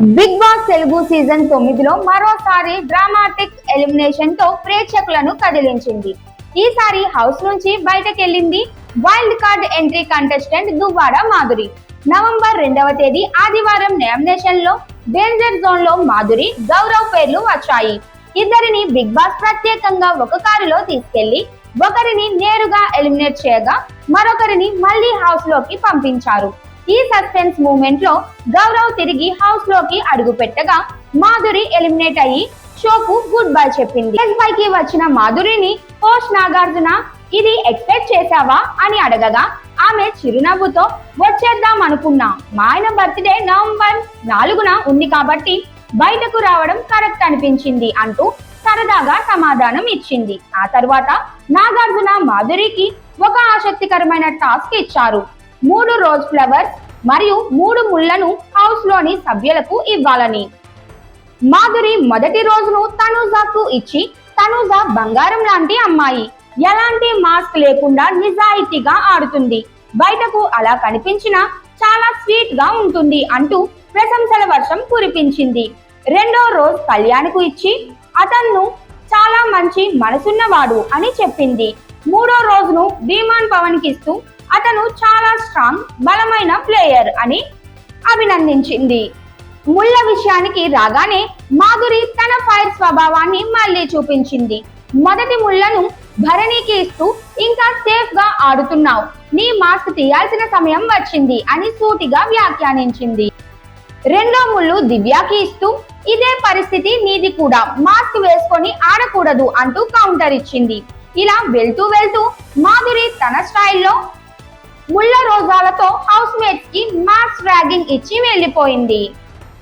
Big boss Telugu season తొమ్మిదిలో మరోసారి dramatic ఎలిమినేషన్తో ప్రేక్షకులను కదిలించింది. ఈసారి హౌస్ నుంచి బయటకెళ్ళింది wild card entry contestant Duvvada Madhuri. November రెండవ తేదీ ఆదివారం నామినేషన్లో డేంజర్ జోన్లో మాధురి గౌరవ్ పేర్లు వచ్చాయి. ఇద్దరిని బిగ్ బాస్ ప్రత్యేకంగా ఒక కారులో తీసుకెళ్ళి ఒకరిని నేరుగా ఎలిమినేట్ చేయగా మరొకరిని మళ్ళీ హౌస్లోకి పంపించారు. ఈ సస్పెన్స్ మూమెంట్లో గౌరవ్ తిరిగి హౌస్లోకి అడుగు పెట్టగా మాధురి ఎలిమినేట్ అయ్యి షోకు గుడ్ బై చెప్పింది పైకి వచ్చిన మాధురిని పోస్ట్ నాగార్జున ఇది ఎక్స్పెక్ట్ చేశావా? అని అడగగా ఆమె చిరునవ్వుతో వచ్చేద్దాం అనుకున్నా. మా ఆయన బర్త్డే నవంబర్ నాలుగున ఉంది కాబట్టి బయటకు రావడం కరెక్ట్ అనిపించింది అంటూ సరదాగా సమాధానం ఇచ్చింది. ఆ తర్వాత నాగార్జున మాధురికి ఒక ఆసక్తికరమైన టాస్క్ ఇచ్చారు. మూడు రోజ్ ఫ్లవర్స్ మరియు మూడు ముళ్ళను హౌస్లోని సభ్యులకు ఇవ్వాలని. మాధురి మొదటి రోజును తనుజాకు ఇచ్చి తనుజా బంగారం లాంటి అమ్మాయి. ఎలాంటి మాస్క్ లేకుండా నిజాయితీగా ఆడుతుంది. బయటకు అలా కనిపించినా చాలా స్వీట్గా ఉంటుంది అంటూ ప్రశంసల వర్షం కురిపించింది. రెండో రోజు కళ్యాణ్కు ఇచ్చి అతన్ను చాలా మంచి మనసున్నవాడు అని చెప్పింది. మూడో రోజును ధీమాన్ పవన్కి ఇస్తూ అతను చాలా స్ట్రాంగ్ బలమైన ప్లేయర్ అని అభినందించింది. ముళ్ళ విషయానికి రాగానే మాధురి తన ఫైర్ స్వభావాన్ని మళ్ళీ చూపించింది. మొదటి ముళ్ళను భరణికి ఇస్తూ ఇంకా సేఫ్గా ఆడుతున్నావు. నీ మాస్క్ తీయాల్సిన సమయం వచ్చింది అని సూటిగా వ్యాఖ్యానించింది. రెండో ముళ్ళు దివ్యాకి ఇస్తూ ఇదే పరిస్థితి నీది కూడా. మాస్క్ వేసుకొని ఆడకూడదు అంటూ కౌంటర్ ఇచ్చింది. ఇలా వెళ్తూ వెళ్తూ మాధురి తన స్టైల్లో ముళ్ళ రోజాలతో హౌస్ మేట్స్కి మాస్ ర్యాగింగ్ ఇచ్చి వెళ్ళిపోయింది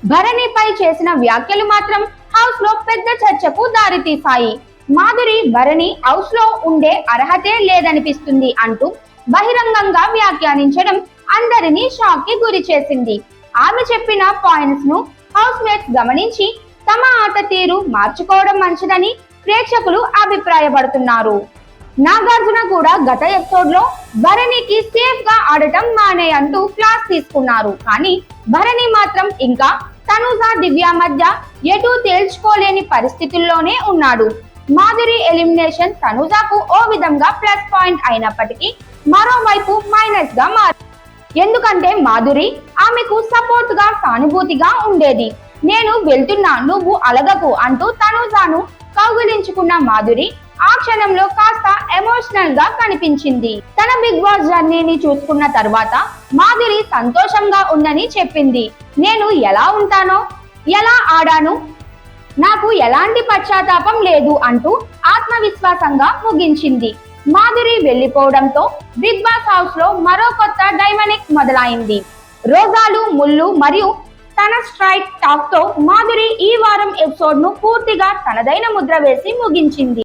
భరణిపై చేసిన వ్యాఖ్యలు మాత్రం హౌస్లో పెద్ద చర్చకు దారితీశాయి. మాధురి భరణి హౌస్లో ఉండే అర్హతే లేదనిపిస్తుంది అంటూ బహిరంగంగా వ్యాఖ్యానించడం అందరినీ షాక్కి గురి చేసింది. ఆమె చెప్పిన పాయింట్స్ను హౌస్ మేట్స్ గమనించి తమ ఆట తీరు మార్చుకోవడం మంచిదని ప్రేక్షకులు అభిప్రాయపడుతున్నారు. నాగార్జున కూడా గత ఎపిసోడ్లో భరణికి సేఫ్గా ఆడటం మానే అంటూ క్లాస్ తీసుకున్నారు. కానీ భరణి మాత్రం ఇంకా తనుజ దివ్య మధ్య ఎటు తేల్చుకోలేని పరిస్థితుల్లోనే ఉన్నాడు. మాధురి ఎలిమినేషన్ తనుజాకు ఓ విధంగా ప్లస్ పాయింట్ అయినప్పటికీ మరోవైపు మైనస్గా మారింది ఎందుకంటే మాధురి ఆమెకు సపోర్ట్గా సానుభూతిగా ఉండేది. నేను వెళ్తున్నా నువ్వు అలగకు అంటూ తను తాను కౌగిలించుకున్న మాధురి ఆ క్షణంలో కాస్త ఎమోషనల్గా కనిపించింది. తన బిగ్ బాస్ జర్నీని చూసుకున్న తర్వాత మాధురి సంతోషంగా ఉందని చెప్పింది. నేను ఎలా ఉంటానో ఎలా ఆడాను నాకు ఎలాంటి పశ్చాత్తాపం లేదు అంటూ ఆత్మవిశ్వాసంగా ముగించింది. మాధురి వెళ్ళిపోవడంతో బిగ్ బాస్ హౌస్లో మరో కొత్త డైమనిక్ మొదలైంది. రోజాలు ముళ్ళు మరియు తన స్ట్రైక్ టాక్తో మాధురి ఈ వారం ఎపిసోడ్ను పూర్తిగా తనదైన ముద్ర వేసి ముగించింది.